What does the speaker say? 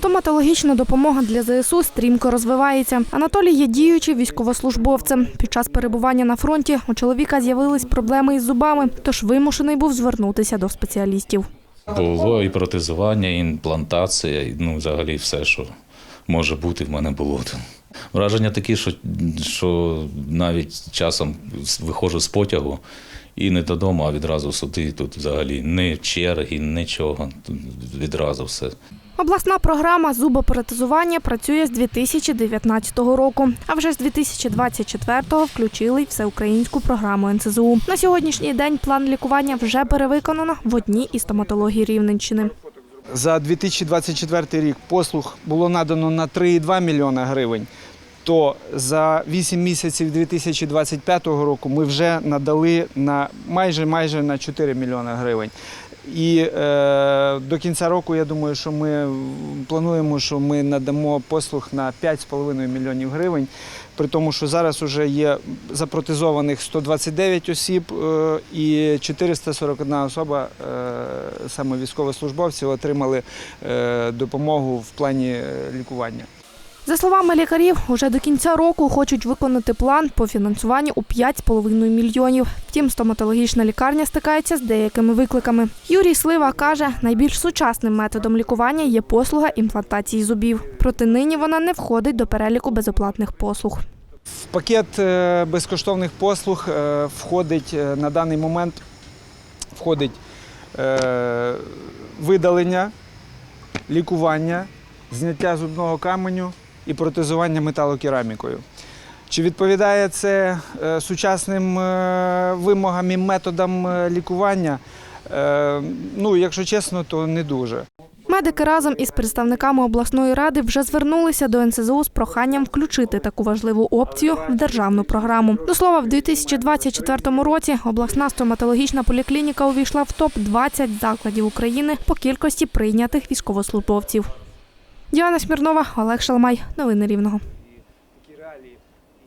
Стоматологічна допомога для ЗСУ стрімко розвивається. Анатолій є діючим військовослужбовцем. Під час перебування на фронті у чоловіка з'явились проблеми із зубами, тож вимушений був звернутися до спеціалістів. Було і протезування, і імплантація, і ну, взагалі все, що може бути, в мене було. Враження такі, що, що навіть часом виходжу з потягу і не додому, а відразу сюди. Тут взагалі ні черги, нічого. Тут відразу все. Обласна програма зубопротезування працює з 2019 року, а вже з 2024-го включили всеукраїнську програму НСЗУ. На сьогоднішній день план лікування вже перевиконано в одній із стоматологій Рівненщини. За 2024 рік послуг було надано на 3,2 мільйона гривень. То за 8 місяців 2025 року ми вже надали на майже майже на 4 мільйони гривень. І е, до кінця року я думаю, що ми плануємо, що ми надамо послуг на 5,5 мільйонів гривень. При тому, що зараз вже є запротезованих 129 осіб е, і 441 особа, е, саме військовослужбовців, отримали е, допомогу в плані е, лікування. За словами лікарів, уже до кінця року хочуть виконати план по фінансуванню у 5,5 мільйонів. Втім, стоматологічна лікарня стикається з деякими викликами. Юрій Слива каже, найбільш сучасним методом лікування є послуга імплантації зубів. Проте нині вона не входить до переліку безоплатних послуг. В пакет е, безкоштовних послуг е, входить е, на даний момент входить видалення, лікування, зняття зубного каменю і протезування металокерамікою. Чи відповідає це е, сучасним е, вимогам і методам е, лікування? Ну, якщо чесно, то не дуже. Медики разом із представниками обласної ради вже звернулися до НСЗУ з проханням включити таку важливу опцію в державну програму. До слова, в 2024 році обласна стоматологічна поліклініка увійшла в топ 20 закладів України по кількості прийнятих військовослужбовців. Діана Смірнова, Олег Шалмай. Новини Рівного.